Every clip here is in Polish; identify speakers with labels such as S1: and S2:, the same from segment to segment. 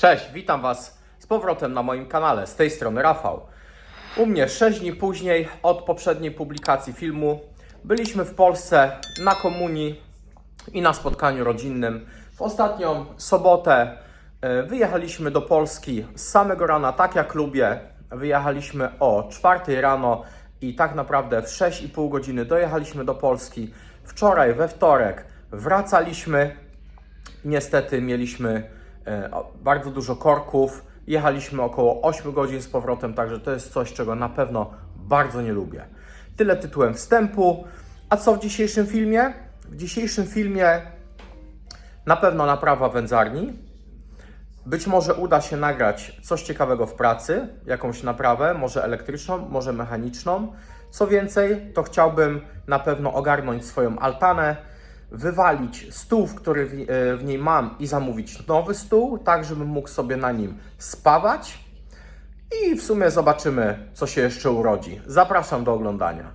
S1: Cześć, witam Was z powrotem na moim kanale. Z tej strony Rafał. U mnie 6 dni później od poprzedniej publikacji filmu byliśmy w Polsce na komunii i na spotkaniu rodzinnym. W ostatnią sobotę e, wyjechaliśmy do Polski z samego rana, tak jak lubię. Wyjechaliśmy o 4 rano i tak naprawdę w 6,5 godziny dojechaliśmy do Polski. Wczoraj, we wtorek, wracaliśmy. Niestety mieliśmy bardzo dużo korków. Jechaliśmy około 8 godzin z powrotem, także to jest coś, czego na pewno bardzo nie lubię. Tyle tytułem wstępu. A co w dzisiejszym filmie? W dzisiejszym filmie na pewno naprawa wędzarni. Być może uda się nagrać coś ciekawego w pracy, jakąś naprawę, może elektryczną, może mechaniczną. Co więcej, to chciałbym na pewno ogarnąć swoją altanę, wywalić stół, który w, e, w niej mam i zamówić nowy stół, tak żebym mógł sobie na nim spawać. I w sumie zobaczymy, co się jeszcze urodzi. Zapraszam do oglądania.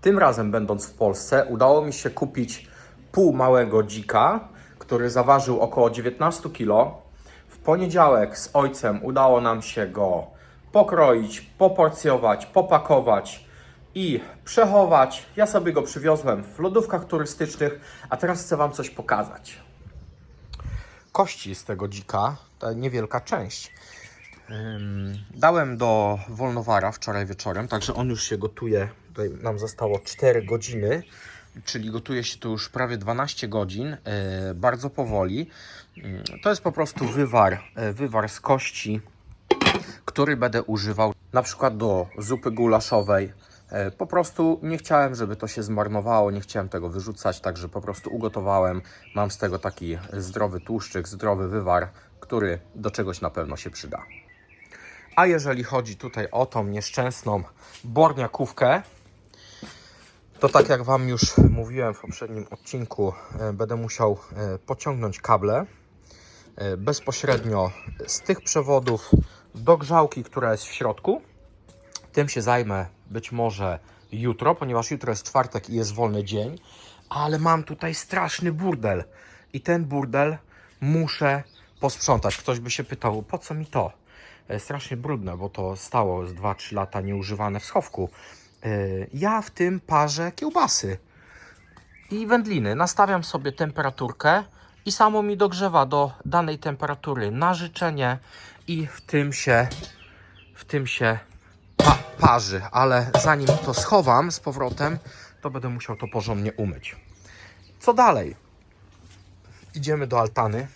S1: Tym razem, będąc w Polsce, udało mi się kupić pół małego dzika, który zaważył około 19 kg. W poniedziałek z ojcem udało nam się go pokroić, poporcjować, popakować i przechować. Ja sobie go przywiozłem w lodówkach turystycznych, a teraz chcę Wam coś pokazać. Kości z tego dzika, ta niewielka część. Dałem do Wolnowara wczoraj wieczorem, także on już się gotuje. Tutaj nam zostało 4 godziny, czyli gotuje się to już prawie 12 godzin, e, bardzo powoli. Ym, To jest po prostu wywar, e, wywar z kości, który będę używał na przykład do zupy gulaszowej. E, Po prostu nie chciałem, żeby to się zmarnowało, nie chciałem tego wyrzucać, także po prostu ugotowałem. Mam z tego taki zdrowy tłuszczyk, zdrowy wywar, który do czegoś na pewno się przyda. A jeżeli chodzi tutaj o tą nieszczęsną borniakówkę, to tak jak Wam już mówiłem w poprzednim odcinku, e, będę musiał e, pociągnąć kable bezpośrednio z tych przewodów do grzałki, która jest w środku. Tym się zajmę być może jutro, ponieważ jutro jest czwartek i jest wolny dzień, ale mam tutaj straszny burdel i ten burdel muszę posprzątać. Ktoś by się pytał, po co mi to? E, Strasznie brudne, bo to stało z 2-3 lata nieużywane w schowku. E, Ja w tym parzę kiełbasy i wędliny. Nastawiam sobie temperaturkę i samo mi dogrzewa do danej temperatury na życzenie i w tym się w tym się parzy, ale zanim to schowam z powrotem, to będę musiał to porządnie umyć. Co dalej? Idziemy do altany.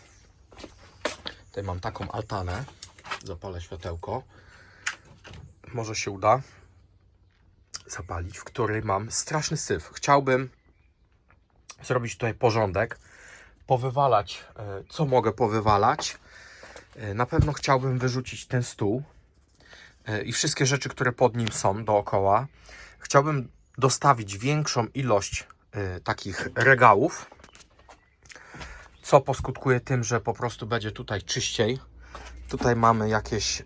S1: Tutaj mam taką altanę. Zapalę światełko. Może się uda zapalić, w której mam straszny syf. Chciałbym zrobić tutaj porządek, powywalać, e, co mogę powywalać. E, Na pewno chciałbym wyrzucić ten stół i wszystkie rzeczy, które pod nim są dookoła. Chciałbym dostawić większą ilość e, takich regałów, co poskutkuje tym, że po prostu będzie tutaj czyściej. Tutaj mamy jakieś, e,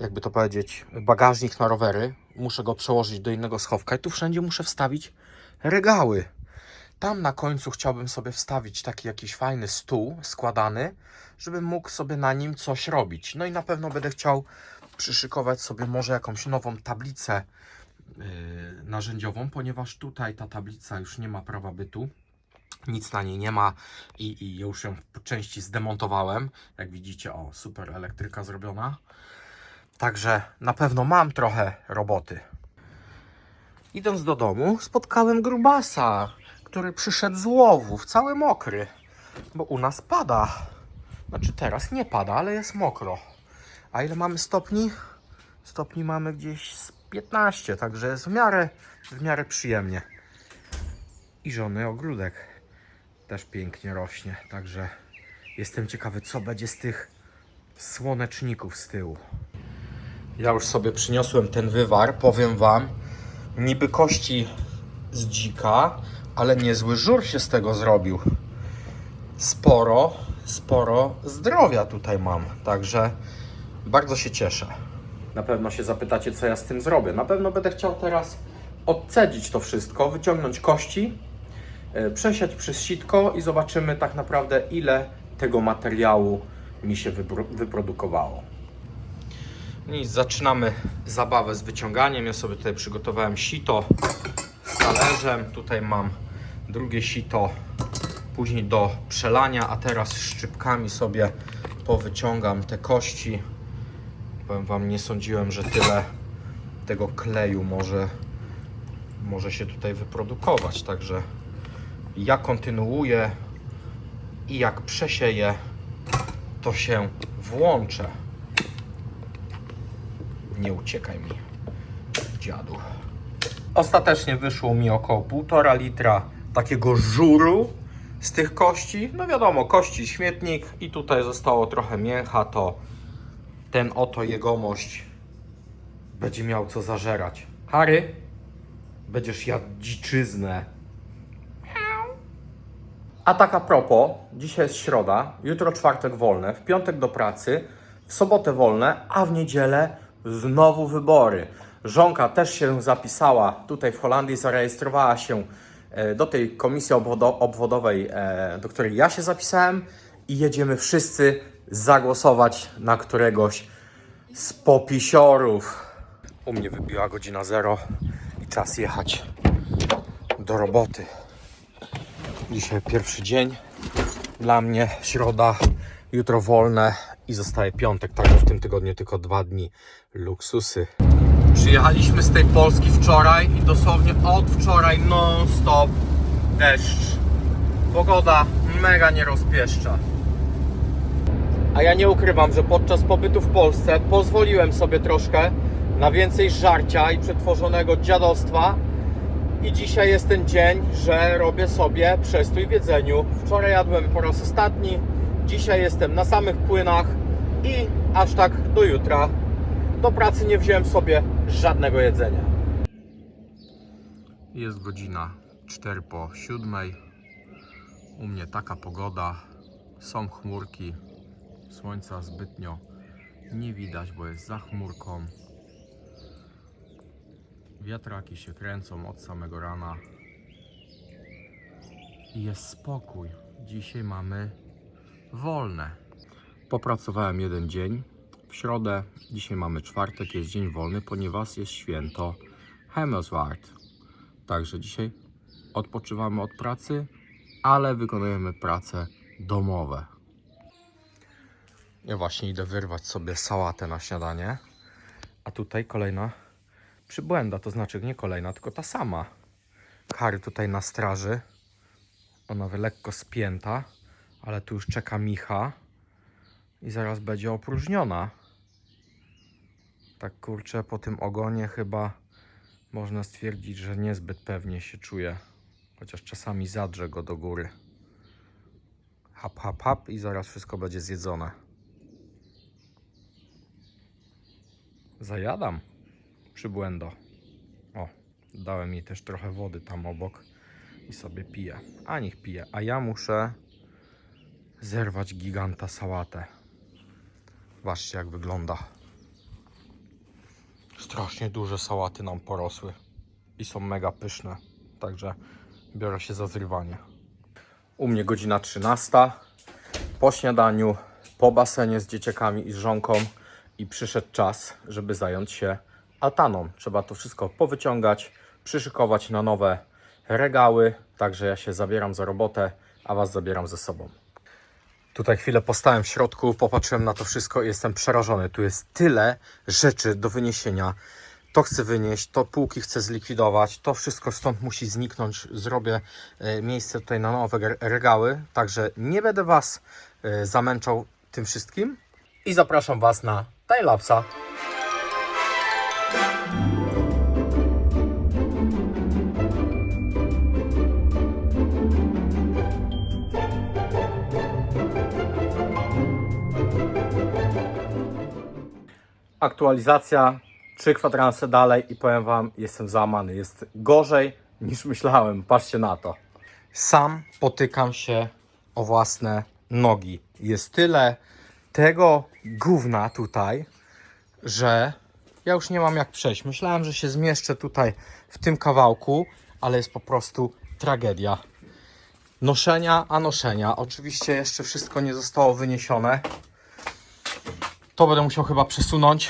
S1: jakby to powiedzieć, bagażnik na rowery. Muszę go przełożyć do innego schowka i tu wszędzie muszę wstawić regały. Tam na końcu chciałbym sobie wstawić taki jakiś fajny stół składany, żebym mógł sobie na nim coś robić. No i na pewno będę chciał przyszykować sobie może jakąś nową tablicę yy, narzędziową, ponieważ tutaj ta tablica już nie ma prawa bytu. Nic na niej nie ma i, i już ją po części zdemontowałem. Jak widzicie, o, super elektryka zrobiona. Także na pewno mam trochę roboty. Idąc do domu, spotkałem grubasa, który przyszedł z łowów, cały mokry, bo u nas pada. Znaczy teraz nie pada, ale jest mokro. A ile mamy stopni? Stopni mamy gdzieś z 15, także jest w miarę, w miarę przyjemnie. I żony ogródek też pięknie rośnie, także jestem ciekawy, co będzie z tych słoneczników z tyłu. Ja już sobie przyniosłem ten wywar, powiem Wam, niby kości z dzika, ale niezły żur się z tego zrobił. Sporo, sporo zdrowia tutaj mam, także bardzo się cieszę. Na pewno się zapytacie, co ja z tym zrobię. Na pewno będę chciał teraz odcedzić to wszystko, wyciągnąć kości, e, przesiać przez sitko i zobaczymy tak naprawdę, ile tego materiału mi się wypro- wyprodukowało. Nic, zaczynamy zabawę z wyciąganiem. Ja sobie tutaj przygotowałem sito z talerzem. Tutaj mam drugie sito później do przelania, a teraz szczypkami sobie powyciągam te kości. Powiem Wam, nie sądziłem, że tyle tego kleju może, może się tutaj wyprodukować. Także ja kontynuuję i jak przesieję, to się włączę. Nie uciekaj mi, dziadu. Ostatecznie wyszło mi około 1,5 litra takiego żuru z tych kości. No wiadomo, kości śmietnik i tutaj zostało trochę mięcha, to ten oto jegomość będzie miał co zażerać. Harry, będziesz jadł dziczyznę. A tak a propos, dzisiaj jest środa, jutro czwartek wolne, w piątek do pracy, w sobotę wolne, a w niedzielę znowu wybory. Żonka też się zapisała tutaj w Holandii, zarejestrowała się do tej komisji obwodo- obwodowej, e, do której ja się zapisałem i jedziemy wszyscy zagłosować na któregoś z popisiorów. U mnie wybiła godzina zero i czas jechać do roboty. Dzisiaj pierwszy dzień dla mnie, środa, jutro wolne i zostaje piątek, także w tym tygodniu tylko dwa dni luksusy. Przyjechaliśmy z tej Polski wczoraj i dosłownie od wczoraj non-stop deszcz. Pogoda mega nie rozpieszcza. A ja nie ukrywam, że podczas pobytu w Polsce pozwoliłem sobie troszkę na więcej żarcia i przetworzonego dziadostwa. I dzisiaj jest ten dzień, że robię sobie przestój w jedzeniu. Wczoraj jadłem po raz ostatni, dzisiaj jestem na samych płynach i aż tak do jutra. Do pracy nie wziąłem sobie żadnego jedzenia. Jest godzina 4 po 7. U mnie taka pogoda. Są chmurki. Słońca zbytnio nie widać, bo jest za chmurką. Wiatraki się kręcą od samego rana. I jest spokój. Dzisiaj mamy wolne. Popracowałem jeden dzień. Środę, dzisiaj mamy czwartek, jest dzień wolny, ponieważ jest święto Hemelswaard. Także dzisiaj odpoczywamy od pracy, ale wykonujemy prace domowe. Ja właśnie idę wyrwać sobie sałatę na śniadanie. A tutaj kolejna przybłęda, to znaczy nie kolejna, tylko ta sama. Kary tutaj na straży. Ona lekko spięta, ale tu już czeka Micha i zaraz będzie opróżniona. Tak kurczę, po tym ogonie chyba można stwierdzić, że niezbyt pewnie się czuje. Chociaż czasami zadrze go do góry. Hap, hap, hap i zaraz wszystko będzie zjedzone. Zajadam przybłędo. O, dałem jej też trochę wody tam obok i sobie piję. A niech pije. A ja muszę zerwać giganta sałatę. Zobaczcie jak wygląda. Strasznie duże sałaty nam porosły i są mega pyszne. Także biorę się za zrywanie. U mnie godzina 13. Po śniadaniu, po basenie z dzieciakami i z żonką i przyszedł czas, żeby zająć się altaną. Trzeba to wszystko powyciągać, przyszykować na nowe regały. Także ja się zabieram za robotę, a Was zabieram ze sobą. Tutaj chwilę postałem w środku, popatrzyłem na to wszystko i jestem przerażony. Tu jest tyle rzeczy do wyniesienia. To chcę wynieść, to półki chcę zlikwidować, to wszystko stąd musi zniknąć. Zrobię e, miejsce tutaj na nowe re- regały, także nie będę Was e, zamęczał tym wszystkim i zapraszam Was na timelapsa. Aktualizacja, trzy kwadranse dalej i powiem Wam, jestem załamany. Jest gorzej niż myślałem, patrzcie na to. Sam potykam się o własne nogi. Jest tyle tego gówna tutaj, że ja już nie mam jak przejść. Myślałem, że się zmieszczę tutaj w tym kawałku, ale jest po prostu tragedia. Noszenia, a noszenia. Oczywiście jeszcze wszystko nie zostało wyniesione. To będę musiał chyba przesunąć,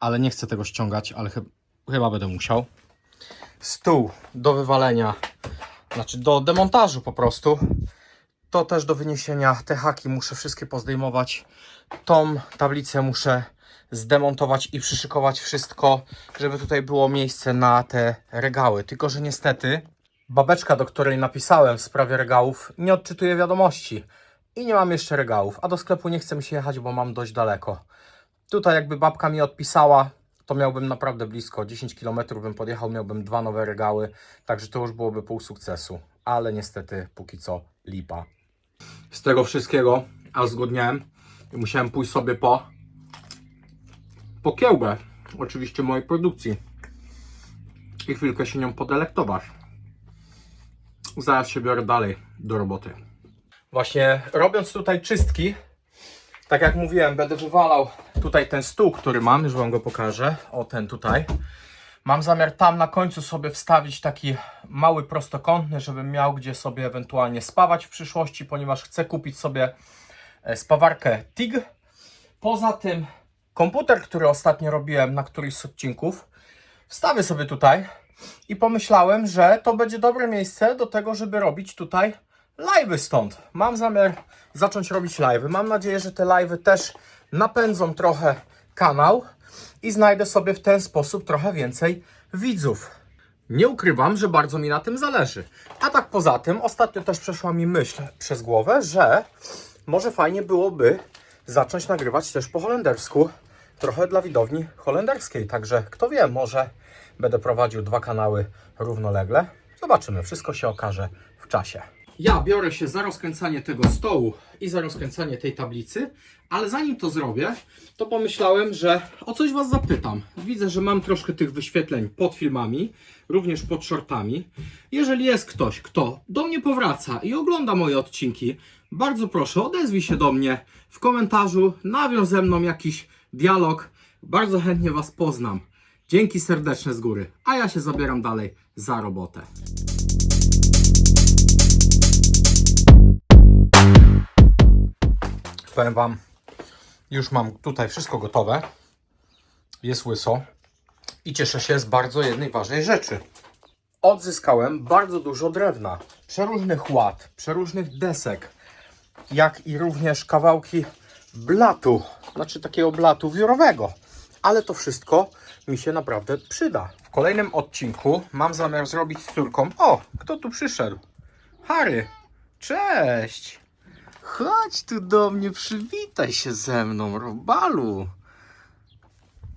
S1: ale nie chcę tego ściągać, ale chy- chyba będę musiał. Stół do wywalenia, znaczy do demontażu po prostu. To też do wyniesienia. Te haki muszę wszystkie pozdejmować. Tą tablicę muszę zdemontować i przyszykować wszystko, żeby tutaj było miejsce na te regały. Tylko, że niestety babeczka, do której napisałem w sprawie regałów, nie odczytuje wiadomości. I nie mam jeszcze regałów, a do sklepu nie chcę mi się jechać, bo mam dość daleko. Tutaj jakby babka mi odpisała, to miałbym naprawdę blisko. 10 km bym podjechał, miałbym dwa nowe regały, także to już byłoby pół sukcesu. Ale niestety póki co lipa. Z tego wszystkiego aż zgodniałem musiałem pójść sobie po po kiełbę, oczywiście mojej produkcji i chwilkę się nią podelektować. Zaraz się biorę dalej do roboty. Właśnie robiąc tutaj czystki, tak jak mówiłem, będę wywalał tutaj ten stół, który mam, już Wam go pokażę. O, ten tutaj. Mam zamiar tam na końcu sobie wstawić taki mały prostokątny, żebym miał gdzie sobie ewentualnie spawać w przyszłości, ponieważ chcę kupić sobie e, spawarkę TIG. Poza tym komputer, który ostatnio robiłem na któryś z odcinków, wstawię sobie tutaj i pomyślałem, że to będzie dobre miejsce do tego, żeby robić tutaj live'y stąd. Mam zamiar zacząć robić live'y. Mam nadzieję, że te live'y też napędzą trochę kanał i znajdę sobie w ten sposób trochę więcej widzów. Nie ukrywam, że bardzo mi na tym zależy. A tak poza tym, ostatnio też przeszła mi myśl przez głowę, że może fajnie byłoby zacząć nagrywać też po holendersku, trochę dla widowni holenderskiej. Także kto wie, może będę prowadził dwa kanały równolegle. Zobaczymy, wszystko się okaże w czasie. Ja biorę się za rozkręcanie tego stołu i za rozkręcanie tej tablicy, ale zanim to zrobię, to pomyślałem, że o coś Was zapytam. Widzę, że mam troszkę tych wyświetleń pod filmami, również pod shortami. Jeżeli jest ktoś, kto do mnie powraca i ogląda moje odcinki, bardzo proszę, odezwij się do mnie w komentarzu, nawiąż ze mną jakiś dialog. Bardzo chętnie Was poznam. Dzięki serdeczne z góry, a ja się zabieram dalej za robotę. Wam, już mam tutaj wszystko gotowe. Jest łyso. I cieszę się z bardzo jednej ważnej rzeczy. Odzyskałem bardzo dużo drewna. Przeróżnych ład, przeróżnych desek, jak i również kawałki blatu, znaczy takiego blatu wiórowego. Ale to wszystko mi się naprawdę przyda. W kolejnym odcinku mam zamiar zrobić z córką. O, kto tu przyszedł? Harry, cześć! Chodź tu do mnie, przywitaj się ze mną, Robalu.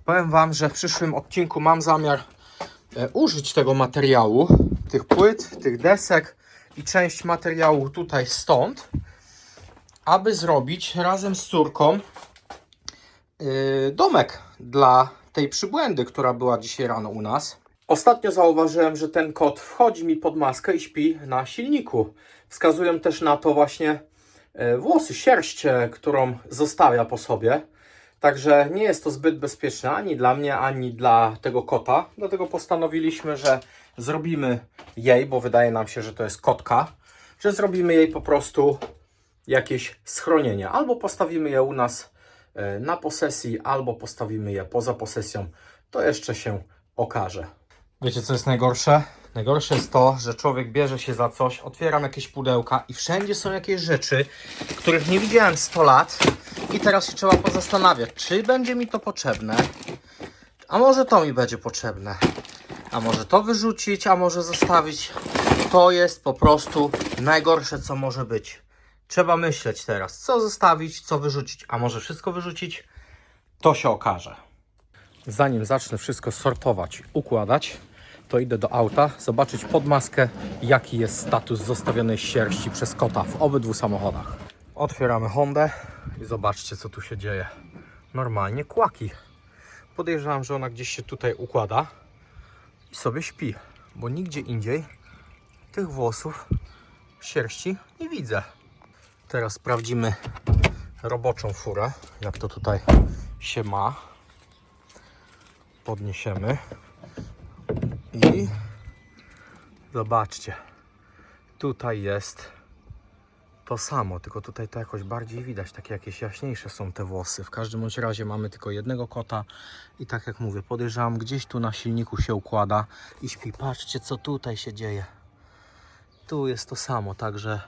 S1: Powiem Wam, że w przyszłym odcinku mam zamiar e, użyć tego materiału, tych płyt, tych desek i część materiału tutaj stąd, aby zrobić razem z córką yy, domek dla tej przybłędy, która była dzisiaj rano u nas. Ostatnio zauważyłem, że ten kot wchodzi mi pod maskę i śpi na silniku. Wskazują też na to właśnie e, włosy, sierść, e, którą zostawia po sobie. Także nie jest to zbyt bezpieczne ani dla mnie, ani dla tego kota. Dlatego postanowiliśmy, że zrobimy jej, bo wydaje nam się, że to jest kotka, że zrobimy jej po prostu jakieś schronienie. Albo postawimy je u nas e, na posesji, albo postawimy je poza posesją. To jeszcze się okaże. Wiecie, co jest najgorsze? Najgorsze jest to, że człowiek bierze się za coś, otwieram jakieś pudełka i wszędzie są jakieś rzeczy, których nie widziałem 100 lat i teraz się trzeba pozastanawiać, czy będzie mi to potrzebne, a może to mi będzie potrzebne, a może to wyrzucić, a może zostawić. To jest po prostu najgorsze, co może być. Trzeba myśleć teraz, co zostawić, co wyrzucić, a może wszystko wyrzucić, to się okaże. Zanim zacznę wszystko sortować, układać, to idę do auta, zobaczyć pod maskę, jaki jest status zostawionej sierści przez kota w obydwu samochodach. Otwieramy Hondę i zobaczcie, co tu się dzieje. Normalnie kłaki. Podejrzewam, że ona gdzieś się tutaj układa i sobie śpi, bo nigdzie indziej tych włosów, sierści nie widzę. Teraz sprawdzimy roboczą furę, jak to tutaj się ma. Podniesiemy i zobaczcie, tutaj jest to samo, tylko tutaj to jakoś bardziej widać, takie jakieś jaśniejsze są te włosy. W każdym bądź razie mamy tylko jednego kota i tak jak mówię, podejrzewam, gdzieś tu na silniku się układa i śpi. Patrzcie, co tutaj się dzieje. Tu jest to samo, także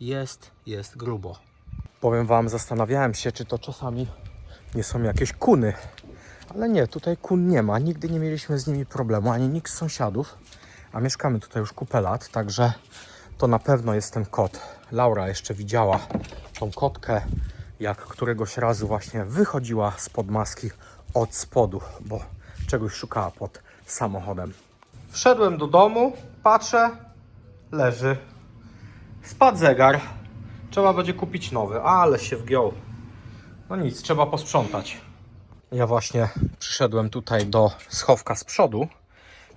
S1: jest, jest grubo. Powiem Wam, zastanawiałem się, czy to czasami nie są jakieś kuny. Ale nie, tutaj kun nie ma. Nigdy nie mieliśmy z nimi problemu, ani nikt z sąsiadów. A mieszkamy tutaj już kupę lat, także to na pewno jest ten kot. Laura jeszcze widziała tą kotkę, jak któregoś razu właśnie wychodziła spod maski od spodu, bo czegoś szukała pod samochodem. Wszedłem do domu, patrzę, leży. Spadł zegar. Trzeba będzie kupić nowy, ale się wgiął. No nic, trzeba posprzątać. Ja właśnie przyszedłem tutaj do schowka z przodu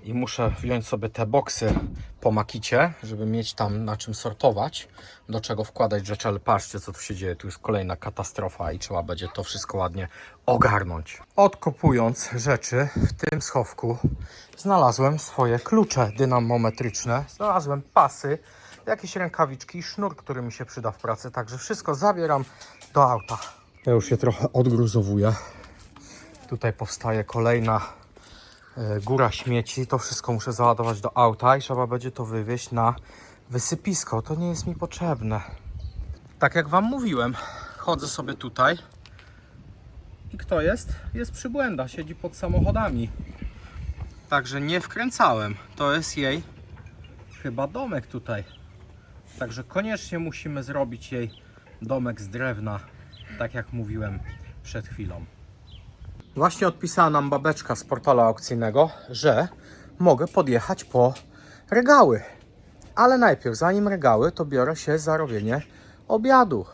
S1: i muszę wziąć sobie te boksy po makicie, żeby mieć tam na czym sortować, do czego wkładać rzeczy, ale patrzcie co tu się dzieje, tu jest kolejna katastrofa i trzeba będzie to wszystko ładnie ogarnąć. Odkopując rzeczy w tym schowku znalazłem swoje klucze dynamometryczne, znalazłem pasy, jakieś rękawiczki i sznur, który mi się przyda w pracy, także wszystko zabieram do auta. Ja już się trochę odgruzowuję. Tutaj powstaje kolejna e, góra śmieci. To wszystko muszę załadować do auta i trzeba będzie to wywieźć na wysypisko. To nie jest mi potrzebne. Tak jak Wam mówiłem, chodzę sobie tutaj i kto jest? Jest przybłęda, siedzi pod samochodami. Także nie wkręcałem. To jest jej chyba domek tutaj. Także koniecznie musimy zrobić jej domek z drewna, tak jak mówiłem przed chwilą. Właśnie odpisała nam babeczka z portalu aukcyjnego, że mogę podjechać po regały. Ale najpierw, zanim regały, to biorę się za robienie obiadu.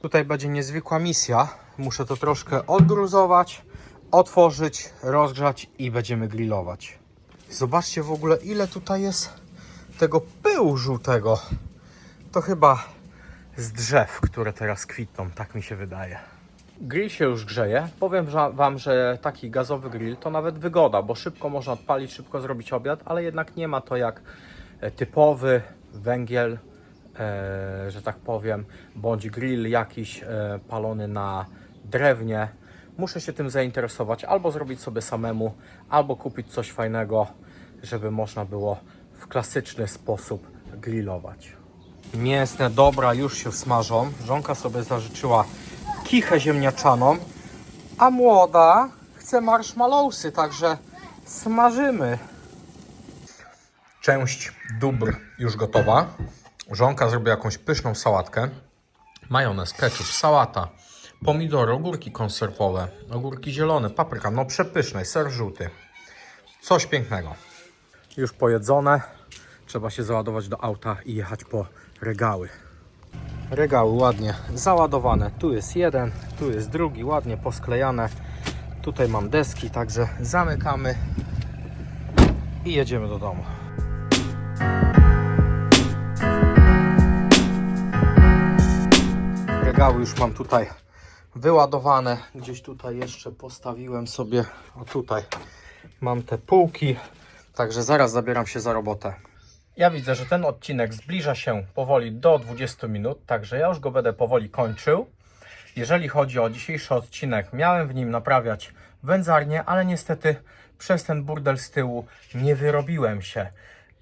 S1: Tutaj będzie niezwykła misja. Muszę to troszkę odgruzować, otworzyć, rozgrzać i będziemy grillować. Zobaczcie w ogóle, ile tutaj jest tego pyłu żółtego. To chyba z drzew, które teraz kwitną, tak mi się wydaje. Grill się już grzeje. Powiem Wam, że taki gazowy grill to nawet wygoda, bo szybko można odpalić, szybko zrobić obiad, ale jednak nie ma to jak e, typowy węgiel, e, że tak powiem, bądź grill jakiś e, palony na drewnie. Muszę się tym zainteresować, albo zrobić sobie samemu, albo kupić coś fajnego, żeby można było w klasyczny sposób grillować. Mięsne dobra już się smażą. Żonka sobie zażyczyła kichę ziemniaczaną, a młoda chce marshmallowsy, także smażymy. Część dóbr już gotowa. Żonka zrobi jakąś pyszną sałatkę. Majonez, ketchup, sałata, pomidory, ogórki konserwowe, ogórki zielone, papryka, no przepyszne, ser żółty. Coś pięknego. Już pojedzone. Trzeba się załadować do auta i jechać po regały. Regały ładnie załadowane. Tu jest jeden, tu jest drugi, ładnie posklejane. Tutaj mam deski, także zamykamy i jedziemy do domu. Regały już mam tutaj wyładowane. Gdzieś tutaj jeszcze postawiłem sobie, o tutaj mam te półki, także zaraz zabieram się za robotę. Ja widzę, że ten odcinek zbliża się powoli do 20 minut, także ja już go będę powoli kończył. Jeżeli chodzi o dzisiejszy odcinek, miałem w nim naprawiać wędzarnię, ale niestety przez ten burdel z tyłu nie wyrobiłem się.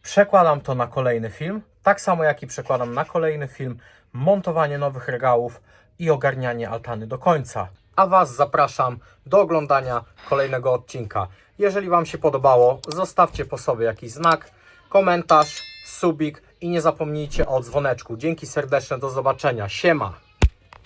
S1: Przekładam to na kolejny film, tak samo jak i przekładam na kolejny film montowanie nowych regałów i ogarnianie altany do końca. A Was zapraszam do oglądania kolejnego odcinka. Jeżeli Wam się podobało, zostawcie po sobie jakiś znak, komentarz, subik i nie zapomnijcie o dzwoneczku. Dzięki serdeczne, do zobaczenia. Siema!